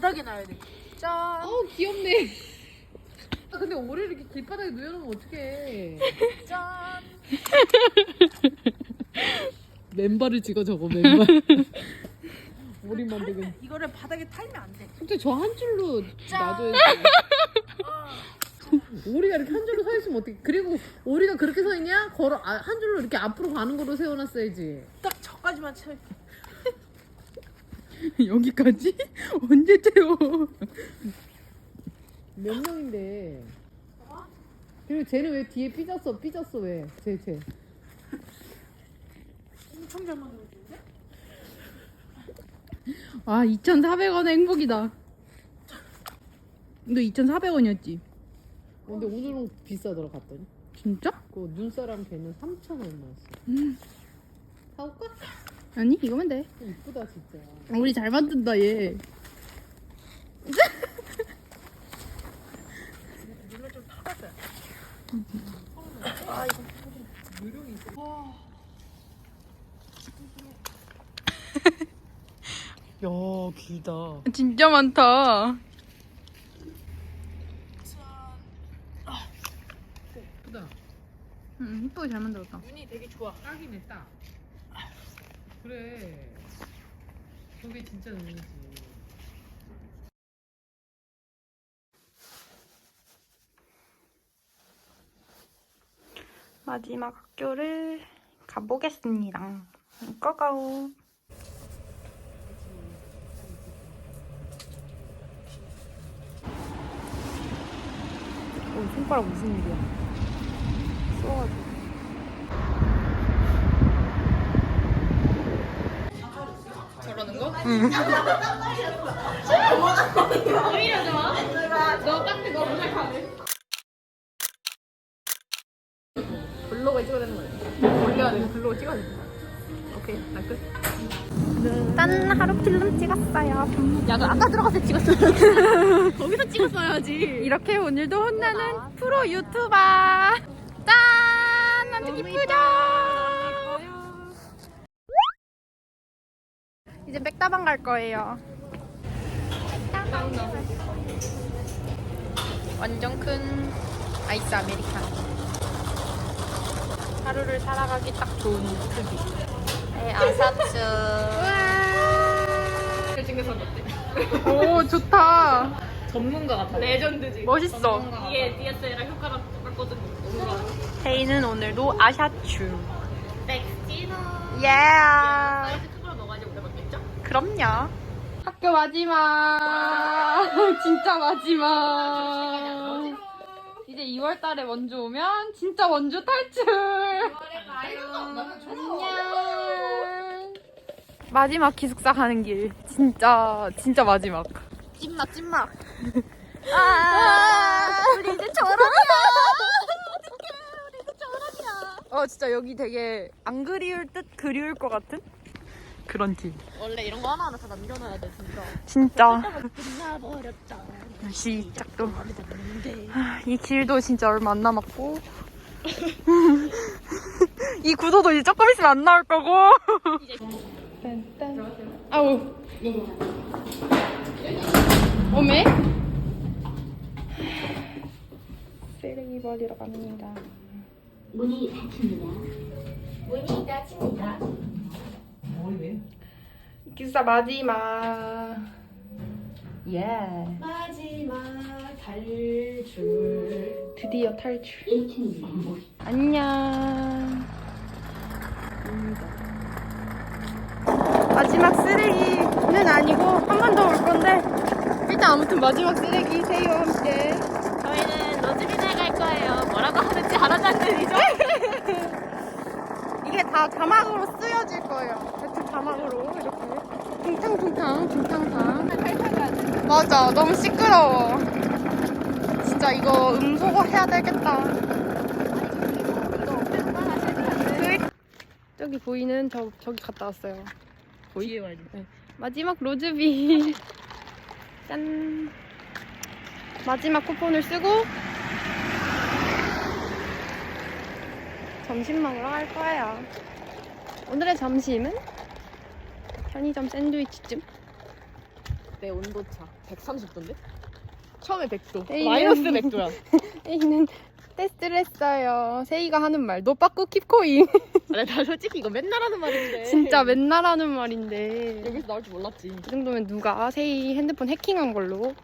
바닥에 놔야 돼. 짠. 어우 귀엽네. 아 근데 오리를 이렇게 길바닥에 누워놓으면 어떡해. 짠. 맨발을 찍어 저거 맨발. 오리 만들긴. 이거를 바닥에 탈면 안 돼. 솔직히 저한 줄로 놔둬야지. 오리가 이렇게 한 줄로 서 있으면 어떡해. 그리고 오리가 그렇게 서 있냐? 걸어 아, 한 줄로 이렇게 앞으로 가는 거로 세워놨어야지. 딱 저까지만 채. 여기까지? 언제 채워? 몇 명인데. 그리고 쟤는 왜 뒤에 삐졌어? 삐졌어 왜? 쟤 쟤. 엄청 잘 만들었는데? 아 2,400원의 행복이다. 너 2,400원이었지? 근데 오늘은 비싸더라 갔더니. 진짜? 그 눈사람 걔는 3천 얼마였어. 음. 사올까? 아니 이거면 돼. 이쁘다 진짜. 우리 잘 만든다 얘. 물을 좀 타봤어요. 아 이거 요령이 있어. 야 길다. 진짜 많다. 이쁘다. 응 이쁘게 잘 만들었다. 눈이 되게 좋아. 딱이네 딱. 그래. 저게 진짜 눈이지. 마지막 학교를 가보겠습니다. 고고. 어, 손가락 무슨 일이야? 쏘가지고. 끝. 짠 하루 필름 찍었어요. 야, 너 아까 들어가서 찍었어. 거기서 찍었어야지. 이렇게 오늘도 혼나는 프로 유튜버. 짠! 완전 이쁘죠? 이제 백다방 갈 거예요. 완전 큰 아이스 아메리카노. 하루를 살아가기 딱 좋은 크기. 네, 아사츠. 오, 좋다. 전문가 같아. 레전드지. 멋있어. 이게 DSL랑 효과랑 똑같거든. 헤이는 오늘도 아샤추. 백지노. 예. 사 그럼요. 학교 마지막. 진짜 마지막. 이제 2월 달에 원주 오면 진짜 원주 탈출. 안녕. 마지막 기숙사 가는 길. 진짜 진짜 마지막. 찐맛 찐맛. 아, 우리 이제 졸업이야. 어떡해, 우리 이제 졸업이야. 어, 진짜 여기 되게 안 그리울 듯 그리울 것 같은 그런 길. 원래 이런 거 하나하나 다 남겨놔야 돼 진짜. 진짜 끝나버렸잖아. 시작도. 마음에 드는데. 이 길도 진짜 얼마 안 남았고. 이 구도도 이제 조금 있으면 안 나올 거고. 딴딴. 아우. 오메? 쓰레기 버리러 갑니다. 문이 닫힙니다. 문이 닫힙니다. 머리 왜? 기숙사 마지막. 예. 마지막 탈출. 드디어 탈출. 1층입니다. 안녕. 마지막 쓰레기는 아니고 한 번 더 올 건데 일단 아무튼 마지막 쓰레기 세이와 함께 저희는 로즈빈에 갈 거예요. 뭐라고 하는지 알아듣는 이죠? 이게 다 자막으로 쓰여질 거예요. 자막으로 이렇게 퉁탕퉁탕 퉁탕탕 맞아 너무 시끄러워. 진짜 이거 음소거 해야 되겠다. 그- 저기 보이는 저 저기 갔다 왔어요. 뒤에 와야지. 네. 마지막 로즈비. 짠. 마지막 쿠폰을 쓰고 점심 먹으러 갈 거예요. 오늘의 점심은 편의점 샌드위치쯤. 어때 온도차? 130도인데? 처음에 100도. 에이는- 마이너스 100도야. 세이는 테스트를 했어요. 세이가 하는 말, 너 빠꾸 킵코인. 나, 나 솔직히 이거 맨날 하는 말인데. 진짜 맨날 하는 말인데. 여기서 나올 줄 몰랐지. 이 정도면 누가 세이 핸드폰 해킹한 걸로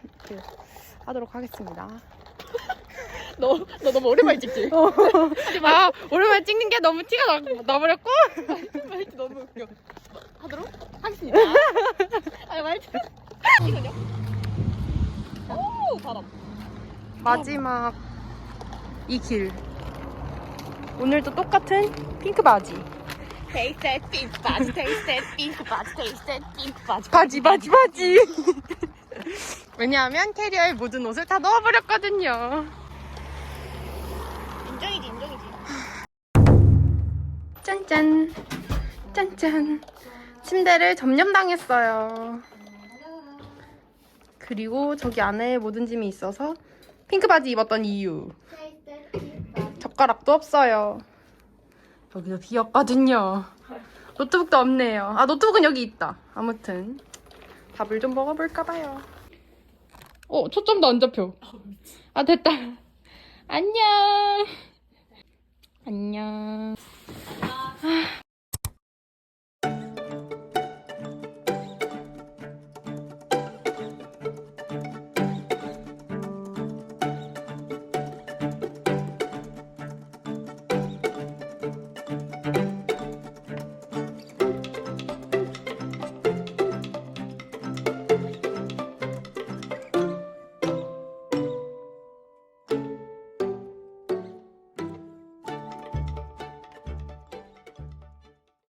하도록 하겠습니다. 너, 너 너무 오랜만에 찍지? 아, 오랜만에 찍는 게 너무 티가 나, 나버렸고? 말투 너무 웃겨. 하도록 하겠습니다. 아, 말투. 이거요? 오, 바람. 마지막 이 길. 오늘도 똑같은 핑크 바지. 테이스트 핑크 바지 테이스트 핑크 바지 테이스트 핑크 바지 바지, 바지, 바지. 왜냐하면 캐리어에 모든 옷을 다 넣어버렸거든요. 인정이지 인정이지 짠짠. 짠짠. 침대를 점령당했어요. 그리고 저기 안에 모든 짐이 있어서 핑크 바지 입었던 이유. 젓가락도 없어요. 여기도 비었거든요. 노트북도 없네요. 아, 노트북은 여기 있다. 아무튼. 밥을 좀 먹어볼까 봐요. 어, 초점도 안 잡혀. 아, 됐다. 안녕. 안녕. 唉